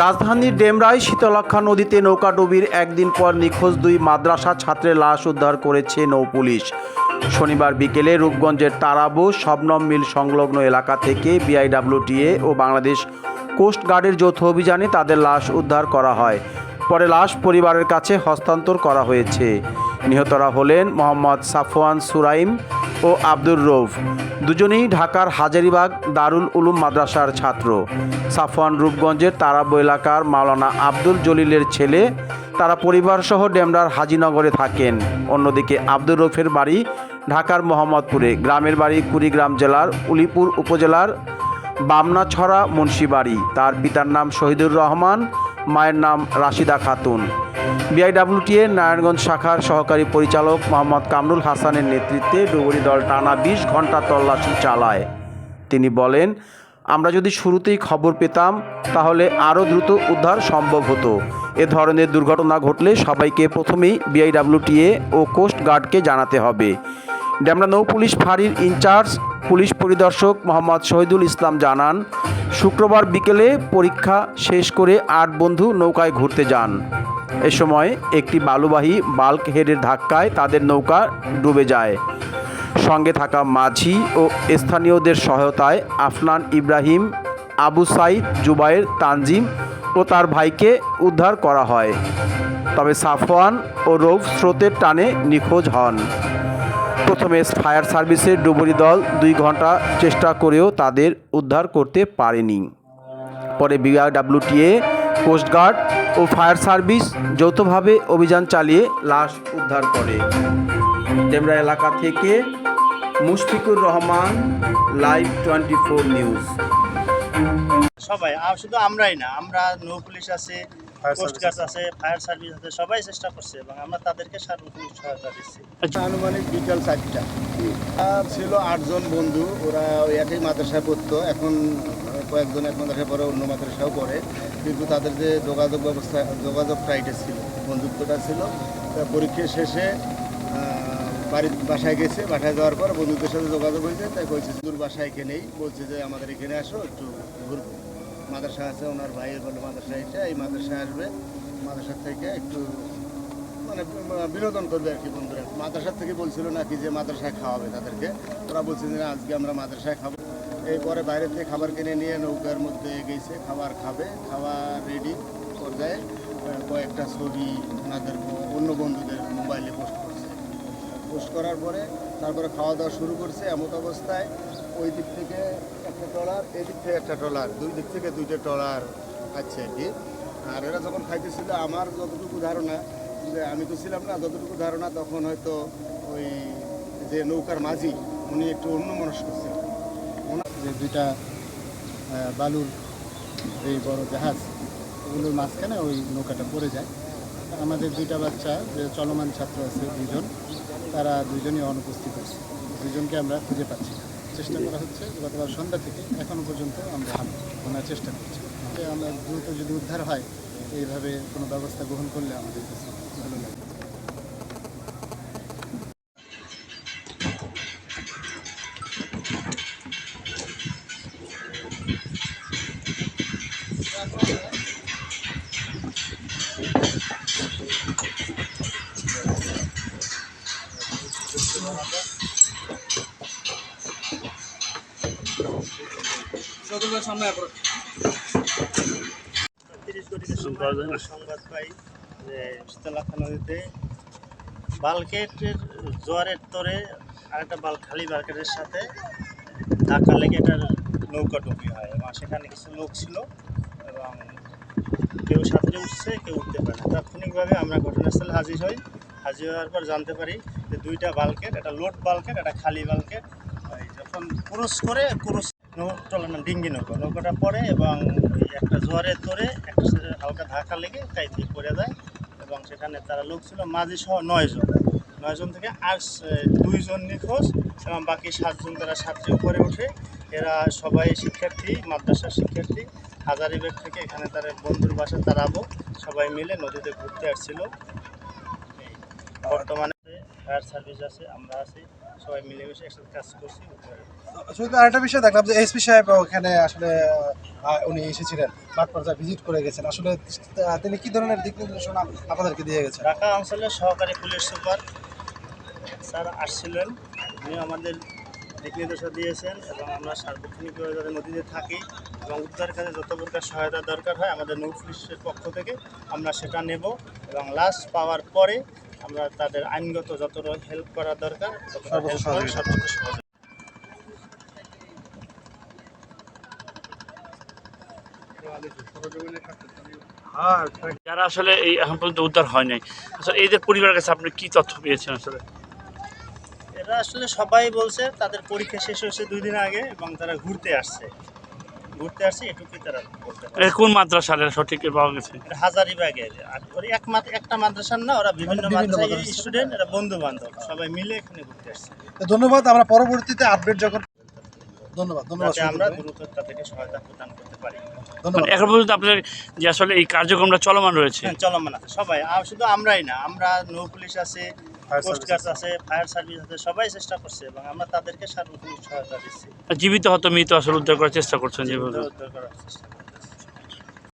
রাজধানীর ডেমরায় শীতলক্ষা নদীতে নৌকাডুবির একদিন পর নিখোঁজ দুই মাদ্রাসা ছাত্রের লাশ উদ্ধার করেছে নৌপুলিশ শনিবার বিকেলে রূপগঞ্জের তারাবো শবনম মিল সংলগ্ন এলাকা থেকে বিআইডব্লিউটিএ ও বাংলাদেশ কোস্ট গার্ডের যৌথ অভিযানে তাদের লাশ উদ্ধার করা হয়। পরে লাশ পরিবারের কাছে হস্তান্তর করা হয়েছে। নিহতরা হলেন মোহাম্মদ সাফওয়ান সুরাইম ও আব্দুর রৌফ। দুজনেই ঢাকার হাজারিবাগ দারুল উলুম মাদ্রাসার ছাত্র। সাফওয়ান রূপগঞ্জের তারাবো এলাকার মাওলানা আব্দুল জলিলের ছেলে, তারা পরিবারসহ ডেমরার হাজিনগরে থাকেন। অন্যদিকে আব্দুর রৌফের বাড়ি ঢাকার মোহাম্মদপুরে। গ্রামের বাড়ি কুড়িগ্রাম জেলার উলিপুর উপজেলার বামনাছড়া মুন্সিবাড়ি। তার পিতার নাম শহীদুর রহমান মায়ের নাম রাশিদা খাতুন। বিআইডব্লিউটিএ, নারায়ণগঞ্জ শাখার সহকারী পরিচালক মোহাম্মদ কামরুল হাসানের নেতৃত্বে ডুবুরি দল টানা বিশ ঘণ্টা তল্লাশি চালায়। তিনি বলেন, আমরা যদি শুরুতেই খবর পেতাম, তাহলে আরও দ্রুত উদ্ধার সম্ভব হতো। এ ধরনের দুর্ঘটনা ঘটলে সবাইকে প্রথমেই বিআইডব্লিউটিএ ও কোস্ট গার্ডকে জানাতে হবে। ডেমরা নৌ পুলিশ ফাঁড়ির ইনচার্জ, পুলিশ পরিদর্শক মোহাম্মদ শহীদুল ইসলাম জানান শুক্রবার বিকেলে পরীক্ষা শেষ করে আট বন্ধু নৌকায় ঘুরতে যান। এ সময় একটি বালুবাহী বাল্ক হেডের ধাক্কায় তাদের নৌকা ডুবে যায়। সঙ্গে থাকা মাঝি ও স্থানীয়দের সহায়তায় আফনান ইব্রাহিম, আবু সাইদ জুবাইর তানজিম ও তার ভাইকে উদ্ধার করা হয়। তবে সাফওয়ান ও রৌফ স্রোতের টানে নিখোঁজ হন। প্রথমে ফায়ার সার্ভিসের ডুবুরি দল দুই ঘণ্টা চেষ্টা করেও তাদের উদ্ধার করতে পারেনি। পরে বিআরডাব্লিউটিএ কোস্টগার্ড ও ফায়ার সার্ভিস যৌথভাবে অভিযান চালিয়ে লাশ উদ্ধার করে। ডেমরা এলাকা থেকে Mushfiqur Rahman, live twenty four news. সবাই শুধু আমরাই না, আমরা নৌ পুলিশ আছে কোস্ট আছে ফায়ার সার্ভিস আছে সবাই চেষ্টা করছে এবং আমরা তাদেরকে সার্বক্ষণিক সহায়তা দিচ্ছি। আনুমানিক বিকাল চারটা। আর ছিল আটজন বন্ধু ওরা ওই একই মাদ্রাসায় পড়তো এখন কয়েকজন এক মাদ্রাসায় পড়ে অন্য মাদ্রাসাও পড়ে। কিন্তু তাদের যে যোগাযোগ ব্যবস্থা যোগাযোগ ছিল বন্ধুত্বটা ছিল। তা পরীক্ষা শেষে বাড়ির বাসায় গেছে বাসায় যাওয়ার পর বন্ধুদের সাথে যোগাযোগ হয়েছে তাই কইছে দূর বাসায় এখানেই। বলছে যে আমাদের এখানে আসো একটু ঘুরবো। মাদ্রাসা আছে, ওনার ভাইয়ের বলে মাদ্রাসা এটা এই মাদ্রাসায় আসবে। মাদ্রাসা থেকে একটু মানে বিনোদন করবে আর কি বন্ধুরা। মাদ্রাসার থেকে বলছিল নাকি যে মাদ্রাসায় খাওয়াবে তাদেরকে। ওরা বলছে যে আজকে আমরা মাদ্রাসায় খাব। এরপরে বাইরে থেকে খাবার কিনে নিয়ে নৌকার মধ্যে গেছে, খাবার খাবে খাবার রেডি পর্যায়ে কয়েকটা ছবি, ওনাদের অন্য বন্ধুদের মোবাইলে পোস্ট পোস্ট করার পরে তারপরে খাওয়া দাওয়া শুরু করছে এমত অবস্থায়। ওই দিক থেকে একটা ট্রলার, এই দিক থেকে একটা ট্রলার, দুই দিক থেকে দুইটা ট্রলার আছে আর কি। আর এরা যখন খাইতেছিল, আমার যতটুকু ধারণা, যে আমি তো ছিলাম না, যতটুকু ধারণা, তখন হয়তো ওই যে নৌকার মাঝি, উনি একটু অন্য মনস্ক ছিলেন যে দুইটা বালুর এই বড় জাহাজ, ওগুলোর মাঝখানে ওই নৌকাটা পড়ে যায়। আমাদের দুইটা বাচ্চা, যে চলমান ছাত্র আছে দুইজন তারা দুইজনই অনুপস্থিত আছে। দুজনকে আমরা খুঁজে পাচ্ছি। চেষ্টা করা হচ্ছে গতকাল সন্ধ্যা থেকে এখনও পর্যন্ত আমরা ওনার চেষ্টা করছি। আমরা দ্রুত যদি উদ্ধার হয়, এইভাবে কোনো ব্যবস্থা গ্রহণ করলে আমাদের কাছে ভালো লাগে। সংবাদ পাই যে নদীতে বালকেটের জোয়ারের তরে খালি বালকেটের সাথে লেগে হয় এবং সেখানে কিছু লোক ছিল এবং কেউ সাঁতরে উঠছে, কেউ উঠতে পারে না। তাৎক্ষণিকভাবে আমরা ঘটনাস্থলে হাজির হই। হাজির হওয়ার পর জানতে পারি যে দুইটা বালকেট, একটা লোড বালকেট, একটা খালি বালকেট যখন ক্রুশ করে ক্রুশ টলার নাম ডিঙ্গি নৌকা। নৌকাটা পড়ে এবং একটা জোয়ারের তোরে একটা হালকা ধাক্কা লেগে কাইতে পড়ে যায় এবং সেখানে তারা লোক ছিল মাঝি সহ নয়জন নয়জন থেকে আর দুইজন নিখোঁজ এবং বাকি সাতজন তারা সাতটি উপরে ওঠে। এরা সবাই শিক্ষার্থী, মাদ্রাসার শিক্ষার্থী। হাজারিবাগ থেকে এখানে তারা বন্ধুর বাসা তারাবো। সবাই মিলে নদীতে ঘুরতে আসছিল। বর্তমানে ফায়ার সার্ভিস আছে আমরা আছি সবাই মিলেমিশে একসাথে কাজ করছি শুধু আরেকটা বিষয় দেখলাম যে এসপি সাহেব ওখানে আসলে উনি এসেছিলেন মাঠ পর্যায়ে ভিজিট করে গেছেন। আসলে তিনি কি ধরনের দিক নির্দেশনা আপনাদেরকে দিয়ে গেছেন? ঢাকা অঞ্চলের সহকারী পুলিশ সুপার স্যার আসছিলেন উনি আমাদের দিক নির্দেশনা দিয়েছেন এবং আমরা সার্বক্ষণিকভাবে যাতে নদীতে থাকি এবং উদ্ধার কাজে যত প্রকার সহায়তা দরকার হয় আমাদের নৌ পুলিশের পক্ষ থেকে আমরা সেটা নেব এবং লাস্ট পাওয়ার পরে আমরা তাদের আইনগত যত হেল্প করা দরকার সর্বোচ্চ সহযোগিতা। যারা আসলে এই এখন পর্যন্ত উদ্ধার হয় নাই আসলে এদের পরিবারের কাছে আপনি কি তথ্য পেয়েছেন আসলে? এরা আসলে সবাই বলছে তাদের পরীক্ষা শেষ হয়েছে দুই দিন আগে এবং তারা ঘুরতে আসছে। ঘুরতে আসছে এটুকুই তারা পারে। এরা কোন মাদ্রাসা সঠিক পাওয়া গেছে? হাজারিবাগের আর ওর এক একটা মাদ্রাসার না ওরা বিভিন্ন মানে মাদ্রাসার স্টুডেন্ট এরা বন্ধু বান্ধব সবাই মিলে এখানে ঘুরতে আসছে। তো ধন্যবাদ আমরা পরবর্তীতে আপডেট যখন ধন্যবাদ ধন্যবাদ আমরা। সহায়তা প্রদান করতে পারি। ধন্যবাদ। এখন পর্যন্ত আপনাদের যে আসলে এই কার্যক্রমটা চলমান রয়েছে? হ্যাঁ চলমান আছে। সবাই আর শুধু আমরাই না আমরা নৌ পুলিশ আছে আছে ফায়ার সার্ভিস আছে সবাই চেষ্টা করছে এবং আমরা তাদেরকে সার্বক্ষণিক সহায়তা দিচ্ছি। জীবিত হত মৃত আসলে উদ্ধার করার চেষ্টা করছেন যেভাবে। উদ্ধার করার চেষ্টা।